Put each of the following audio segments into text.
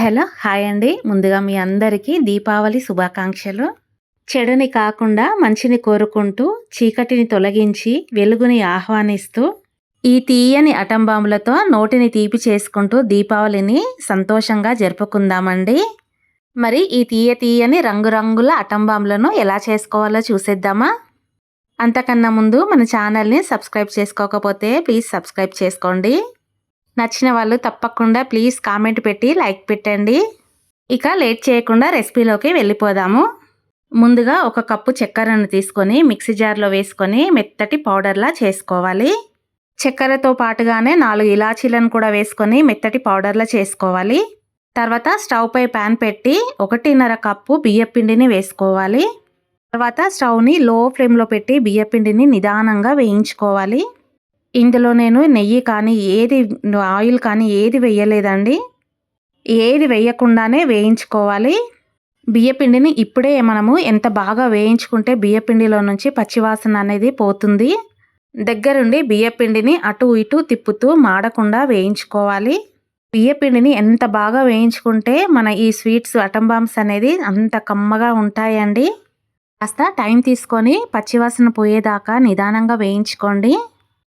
Hello hi అండి. ముందుగా మీ అందరికీ దీపావళి శుభాకాంక్షలు. చెడుని కాకుండా మంచిని కోరుకుంటూ చీకటిని తొలగించి వెలుగుని ఆహ్వానిస్తూ ఈ తీయని అటంబాంబులతో నోటిని తీపి చేసుకుంటూ దీపావళిని సంతోషంగా జరుపుకుందామండి. మరి ఈ తీయ తీయని రంగురంగుల అటంబాంబులను ఎలా చేసుకోవాలో చూసేద్దామా? అంతకన్నా ముందు మన ఛానల్ని సబ్స్క్రైబ్ చేసుకోకపోతే ప్లీజ్ సబ్స్క్రైబ్ చేసుకోండి. నచ్చిన వాళ్ళు తప్పకుండా ప్లీజ్ కామెంట్ పెట్టి లైక్ పెట్టండి. ఇక లేట్ చేయకుండా రెసిపీలోకి వెళ్ళిపోదాము. ముందుగా ఒక కప్పు చక్కెరను తీసుకొని మిక్సీ జార్లో వేసుకొని మెత్తటి పౌడర్లా చేసుకోవాలి. చక్కెరతో పాటుగానే నాలుగు ఇలాచీలను కూడా వేసుకొని మెత్తటి పౌడర్లా చేసుకోవాలి. తర్వాత స్టవ్ పై ప్యాన్ పెట్టి ఒకటిన్నర కప్పు బియ్యపిండిని వేసుకోవాలి. తర్వాత స్టవ్ని లో ఫ్లేమ్లో పెట్టి బియ్యపిండిని నిదానంగా వేయించుకోవాలి. ఇందులో నేను నెయ్యి కానీ ఏది ఆయిల్ కానీ ఏది వేయలేదండి. ఏది వేయకుండానే వేయించుకోవాలి. బియ్యపిండిని ఇప్పుడే మనము ఎంత బాగా వేయించుకుంటే బియ్యపిండిలో నుంచి పచ్చివాసన అనేది పోతుంది. దగ్గరుండి బియ్యపిండిని అటు ఇటు తిప్పుతూ మాడకుండా వేయించుకోవాలి. బియ్యపిండిని ఎంత బాగా వేయించుకుంటే మన ఈ స్వీట్స్ అటంబామ్స్ అనేది అంత కమ్మగా ఉంటాయండి. కాస్త టైం తీసుకొని పచ్చివాసన పోయేదాకా నిదానంగా వేయించుకోండి.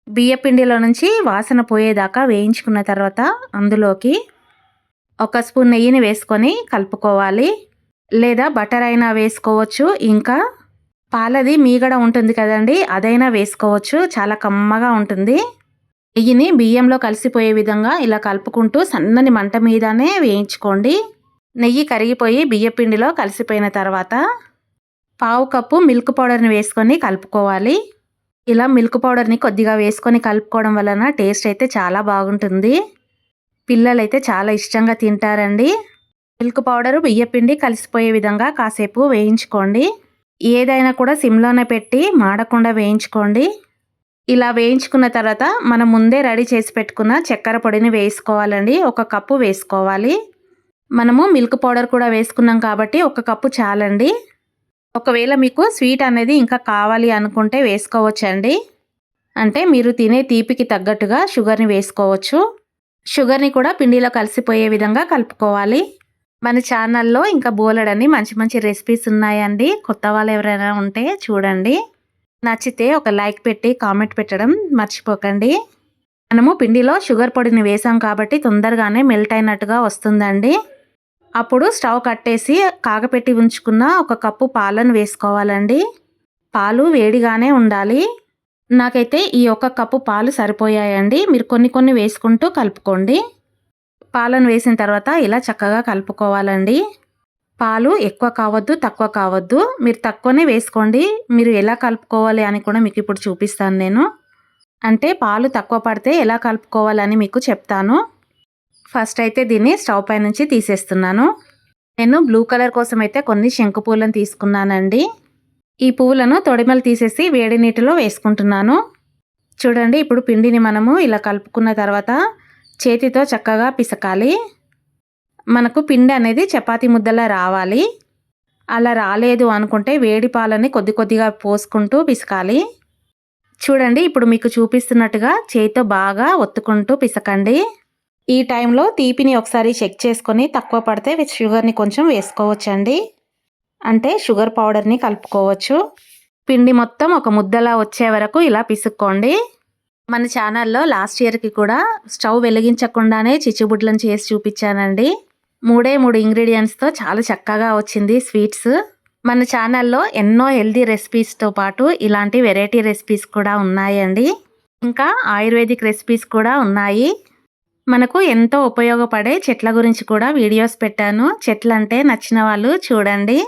బియ్యపిండిలో నుంచి వాసన పోయేదాకా వేయించుకున్న తర్వాత అందులోకి ఒక స్పూన్ నెయ్యిని వేసుకొని కలుపుకోవాలి. లేదా బటర్ అయినా వేసుకోవచ్చు. ఇంకా పాలది మీగడ ఉంటుంది కదండి అదైనా వేసుకోవచ్చు. చాలా కమ్మగా ఉంటుంది. నెయ్యిని బియ్యంలో కలిసిపోయే విధంగా ఇలా కలుపుకుంటూ సన్నని మంట మీదనే వేయించుకోండి. నెయ్యి కరిగిపోయి బియ్యపిండిలో కలిసిపోయిన తర్వాత పావు కప్పు మిల్క్ పౌడర్ని వేసుకొని కలుపుకోవాలి. ఇలా మిల్క్ పౌడర్ని కొద్దిగా వేసుకొని కలుపుకోవడం వలన టేస్ట్ అయితే చాలా బాగుంటుంది. పిల్లలైతే చాలా ఇష్టంగా తింటారండి. మిల్క్ పౌడర్ బియ్యపిండి కలిసిపోయే విధంగా కాసేపు వేయించుకోండి. ఏదైనా కూడా సిమ్లోనే పెట్టి మాడకుండా వేయించుకోండి. ఇలా వేయించుకున్న తర్వాత మనం ముందే రెడీ చేసి పెట్టుకున్న చక్కెర పొడిని వేసుకోవాలండి. ఒక కప్పు వేసుకోవాలి. మనము మిల్క్ పౌడర్ కూడా వేసుకున్నాం కాబట్టి ఒక కప్పు చాలండి. ఒకవేళ మీకు స్వీట్ అనేది ఇంకా కావాలి అనుకుంటే వేసుకోవచ్చండి. అంటే మీరు తినే తీపికి తగ్గట్టుగా షుగర్ని వేసుకోవచ్చు. షుగర్ని కూడా పిండిలో కలిసిపోయే విధంగా కలుపుకోవాలి. మన ఛానల్లో ఇంకా బోలెడని మంచి మంచి రెసిపీస్ ఉన్నాయండి. కొత్త వాళ్ళు ఎవరైనా ఉంటే చూడండి. నచ్చితే ఒక లైక్ పెట్టి కామెంట్ పెట్టడం మర్చిపోకండి. మనము పిండిలో షుగర్ పొడిని వేసాం కాబట్టి తొందరగానే మెల్ట్ అయినట్టుగా వస్తుందండి. అప్పుడు స్టవ్ కట్టేసి కాగపెట్టి ఉంచుకున్న ఒక కప్పు పాలను వేసుకోవాలండి. పాలు వేడిగానే ఉండాలి. నాకైతే ఈ ఒక్క కప్పు పాలు సరిపోయాయండి. మీరు కొన్ని కొన్ని వేసుకుంటూ కలుపుకోండి. పాలను వేసిన తర్వాత ఇలా చక్కగా కలుపుకోవాలండి. పాలు ఎక్కువ కావద్దు తక్కువ కావద్దు. మీరు తక్కువనే వేసుకోండి. మీరు ఎలా కలుపుకోవాలి అని కూడా మీకు ఇప్పుడు చూపిస్తాను నేను. అంటే పాలు తక్కువ పడితే ఎలా కలుపుకోవాలని మీకు చెప్తాను. ఫస్ట్ అయితే దీన్ని స్టవ్ పై నుంచి తీసేస్తున్నాను. నేను బ్లూ కలర్ కోసం అయితే కొన్ని శంకు పూలను తీసుకున్నానండి. ఈ పువ్వులను తొడిమలు తీసేసి వేడి నీటిలో వేసుకుంటున్నాను. చూడండి ఇప్పుడు పిండిని మనము ఇలా కలుపుకున్న తర్వాత చేతితో చక్కగా పిసకాలి. మనకు పిండి అనేది చపాతి ముద్దలా రావాలి. అలా రాలేదు అనుకుంటే వేడి పాలని కొద్ది కొద్దిగా పోసుకుంటూ పిసకాలి. చూడండి ఇప్పుడు మీకు చూపిస్తున్నట్టుగా చేతితో బాగా ఒత్తుకుంటూ పిసకండి. ఈ టైంలో తీపిని ఒకసారి చెక్ చేసుకొని తక్కువ పడితే షుగర్ని కొంచెం వేసుకోవచ్చండి. అంటే షుగర్ పౌడర్ని కలుపుకోవచ్చు. పిండి మొత్తం ఒక ముద్దలా వచ్చే వరకు ఇలా పిసుక్కోండి. మన ఛానల్లో లాస్ట్ ఇయర్కి కూడా స్టవ్ వెలిగించకుండానే చిచ్చుబుడ్లను చేసి చూపించానండి. మూడే మూడు ఇంగ్రీడియంట్స్తో చాలా చక్కగా వచ్చింది స్వీట్స్. మన ఛానల్లో ఎన్నో హెల్దీ రెసిపీస్తో పాటు ఇలాంటి వెరైటీ రెసిపీస్ కూడా ఉన్నాయండి. ఇంకా ఆయుర్వేదిక్ రెసిపీస్ కూడా ఉన్నాయి. మనకు ఎంతో ఉపయోగపడే చెట్ల గురించి కూడా వీడియోస్ పెట్టాను. చెట్లు అంటే నచ్చిన వాళ్ళు చూడండి.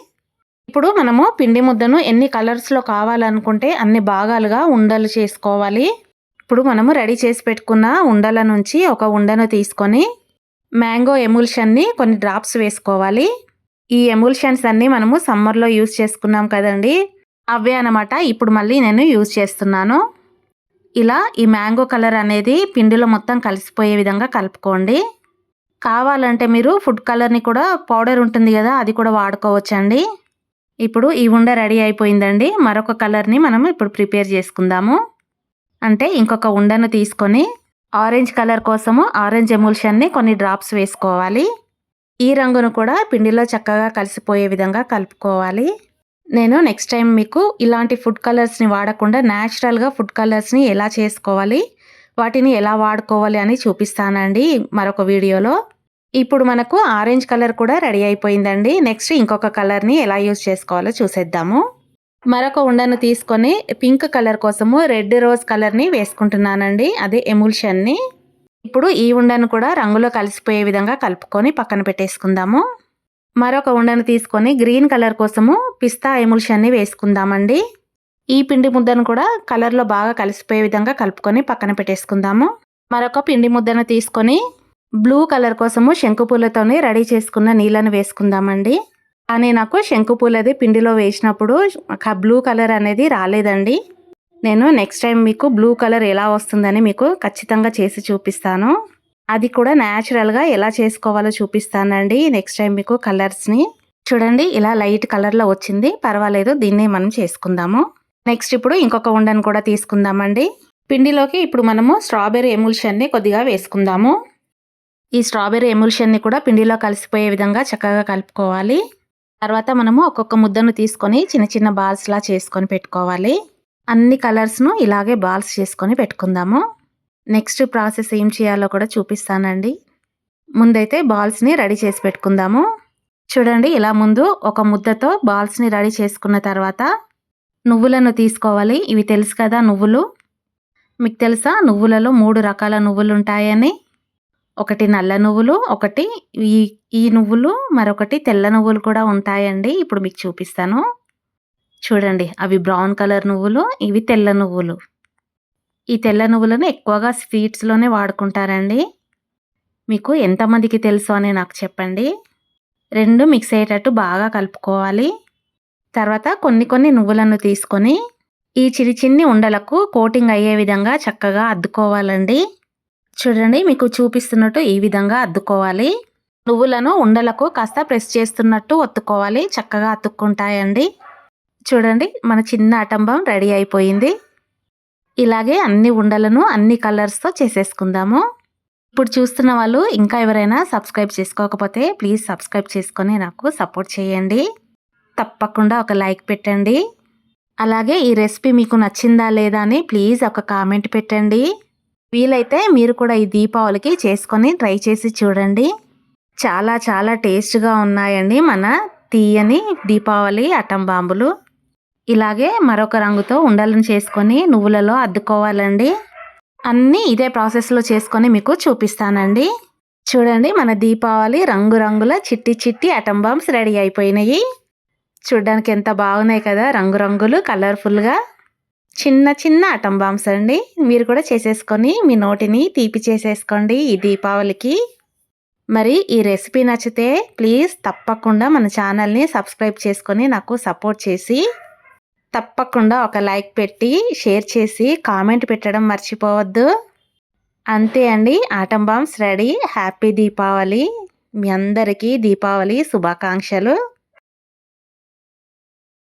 ఇప్పుడు మనము పిండి ముద్దను ఎన్ని కలర్స్లో కావాలనుకుంటే అన్ని భాగాలుగా ఉండలు చేసుకోవాలి. ఇప్పుడు మనము రెడీ చేసి పెట్టుకున్న ఉండల నుంచి ఒక ఉండను తీసుకొని మ్యాంగో ఎమూల్షన్ని కొన్ని డ్రాప్స్ వేసుకోవాలి. ఈ ఎమూల్షన్స్ అన్నీ మనము సమ్మర్లో యూజ్ చేసుకున్నాం కదండి. అవే అనమాట ఇప్పుడు మళ్ళీ నేను యూజ్ చేస్తున్నాను. ఇలా ఈ మ్యాంగో కలర్ అనేది పిండిలో మొత్తం కలిసిపోయే విధంగా కలుపుకోండి. కావాలంటే మీరు ఫుడ్ కలర్ని కూడా పౌడర్ ఉంటుంది కదా అది కూడా వాడుకోవచ్చండి. ఇప్పుడు ఈ ఉండ రెడీ అయిపోయిందండి. మరొక కలర్ని మనం ఇప్పుడు ప్రిపేర్ చేసుకుందాము. అంటే ఇంకొక ఉండను తీసుకొని ఆరెంజ్ కలర్ కోసము ఆరెంజ్ ఎమూల్షన్ని కొన్ని డ్రాప్స్ వేసుకోవాలి. ఈ రంగును కూడా పిండిలో చక్కగా కలిసిపోయే విధంగా కలుపుకోవాలి. నేను నెక్స్ట్ టైం మీకు ఇలాంటి ఫుడ్ కలర్స్ని వాడకుండా న్యాచురల్గా ఫుడ్ కలర్స్ని ఎలా చేసుకోవాలి వాటిని ఎలా వాడుకోవాలి అని చూపిస్తానండి మరొక వీడియోలో. ఇప్పుడు మనకు ఆరెంజ్ కలర్ కూడా రెడీ అయిపోయిందండి. నెక్స్ట్ ఇంకొక కలర్ని ఎలా యూజ్ చేసుకోవాలో చూసేద్దాము. మరొక ఉండను తీసుకొని పింక్ కలర్ కోసము రెడ్ రోజ్ కలర్ని వేసుకుంటున్నానండి. అదే ఎముల్షన్ని ఇప్పుడు ఈ ఉండను కూడా రంగులో కలిసిపోయే విధంగా కలుపుకొని పక్కన పెట్టేసుకుందాము. మరొక ఉండను తీసుకొని గ్రీన్ కలర్ కోసము పిస్తా ఎముల్షన్ని వేసుకుందామండి. ఈ పిండి ముద్దను కూడా కలర్లో బాగా కలిసిపోయే విధంగా కలుపుకొని పక్కన పెట్టేసుకుందాము. మరొక పిండి ముద్దను తీసుకొని బ్లూ కలర్ కోసము శంకుపూలతోని రెడీ చేసుకున్న నీళ్ళను వేసుకుందామండి. కానీ నాకు శంకుపూలది పిండిలో వేసినప్పుడు బ్లూ కలర్ అనేది రాలేదండి. నేను నెక్స్ట్ టైం మీకు బ్లూ కలర్ ఎలా వస్తుందని మీకు ఖచ్చితంగా చేసి చూపిస్తాను. అది కూడా న్యాచురల్గా ఎలా చేసుకోవాలో చూపిస్తానండి. నెక్స్ట్ టైం మీకు కలర్స్ని చూడండి ఇలా లైట్ కలర్లో వచ్చింది. పర్వాలేదు దీన్నే మనం చేసుకుందాము. నెక్స్ట్ ఇప్పుడు ఇంకొక ఉండను కూడా తీసుకుందామండి. పిండిలోకి ఇప్పుడు మనము స్ట్రాబెర్రీ ఎముల్షన్ని కొద్దిగా వేసుకుందాము. ఈ స్ట్రాబెర్రీ ఎముల్షన్ని కూడా పిండిలో కలిసిపోయే విధంగా చక్కగా కలుపుకోవాలి. తర్వాత మనము ఒక్కొక్క ముద్దను తీసుకొని చిన్న చిన్న బాల్స్లా చేసుకొని పెట్టుకోవాలి. అన్ని కలర్స్ను ఇలాగే బాల్స్ చేసుకొని పెట్టుకుందాము. నెక్స్ట్ ప్రాసెస్ ఏం చేయాలో కూడా చూపిస్తానండి. ముందైతే బాల్స్ని రెడీ చేసి పెట్టుకుందాము. చూడండి ఇలా ముందు ఒక ముద్దతో బాల్స్ని రెడీ చేసుకున్న తర్వాత నువ్వులను తీసుకోవాలి. ఇవి తెలుసు కదా నువ్వులు. మీకు తెలుసా? నువ్వులలో మూడు రకాల నువ్వులు ఉంటాయని. ఒకటి నల్ల నువ్వులు ఒకటి ఈ ఈ నువ్వులు మరొకటి తెల్ల నువ్వులు కూడా ఉంటాయండి. ఇప్పుడు మీకు చూపిస్తాను. చూడండి అవి బ్రౌన్ కలర్ నువ్వులు ఇవి తెల్ల నువ్వులు. ఈ తెల్ల నువ్వులను ఎక్కువగా స్వీట్స్లోనే వాడుకుంటారండి. మీకు ఎంతమందికి తెలుసు అని నాకు చెప్పండి. రెండు మిక్స్ అయ్యేటట్టు బాగా కలుపుకోవాలి. తర్వాత కొన్ని కొన్ని నువ్వులను తీసుకొని ఈ చిరి చిన్ని ఉండలకు కోటింగ్ అయ్యే విధంగా చక్కగా అద్దుకోవాలండి. చూడండి మీకు చూపిస్తున్నట్టు ఈ విధంగా అద్దుకోవాలి. నువ్వులను ఉండలకు కాస్త ప్రెస్ చేస్తున్నట్టు ఒత్తుకోవాలి. చక్కగా అతుక్కుంటాయండి. చూడండి మన చిన్న అటంబం రెడీ అయిపోయింది. ఇలాగే అన్ని ఉండలను అన్ని కలర్స్తో చేసేసుకుందాము. ఇప్పుడు చూస్తున్న వాళ్ళు ఇంకా ఎవరైనా సబ్స్క్రైబ్ చేసుకోకపోతే ప్లీజ్ సబ్స్క్రైబ్ చేసుకొని నాకు సపోర్ట్ చేయండి. తప్పకుండా ఒక లైక్ పెట్టండి. అలాగే ఈ రెసిపీ మీకు నచ్చిందా లేదా అని ప్లీజ్ ఒక కామెంట్ పెట్టండి. వీలైతే మీరు కూడా ఈ దీపావళికి చేసుకొని ట్రై చేసి చూడండి. చాలా చాలా టేస్ట్గా ఉన్నాయండి మన తీయని దీపావళి అటం బాంబులు. ఇలాగే మరొక రంగుతో ఉండలను చేసుకొని నువ్వులలో అద్దుకోవాలండి. అన్నీ ఇదే ప్రాసెస్లో చేసుకొని మీకు చూపిస్తానండి. చూడండి మన దీపావళి రంగురంగుల చిట్టి చిట్టి అటం బాంబ్స్ రెడీ అయిపోయినాయి. చూడడానికి ఎంత బాగున్నాయి కదా రంగురంగులు కలర్ఫుల్గా చిన్న చిన్న అటం బాంబ్స్ అండి. మీరు కూడా చేసేసుకొని మీ నోటిని తీపి చేసేసుకోండి ఈ దీపావళికి. మరి ఈ రెసిపీ నచ్చితే ప్లీజ్ తప్పకుండా మన ఛానల్ని సబ్స్క్రైబ్ చేసుకొని నాకు సపోర్ట్ చేసి తప్పకుండా ఒక లైక్ పెట్టి షేర్ చేసి కామెంట్ పెట్టడం మర్చిపోవద్దు. అంతే అండి atom bombs ready. Happy Deepavali. మీ అందరికీ దీపావళి శుభాకాంక్షలు.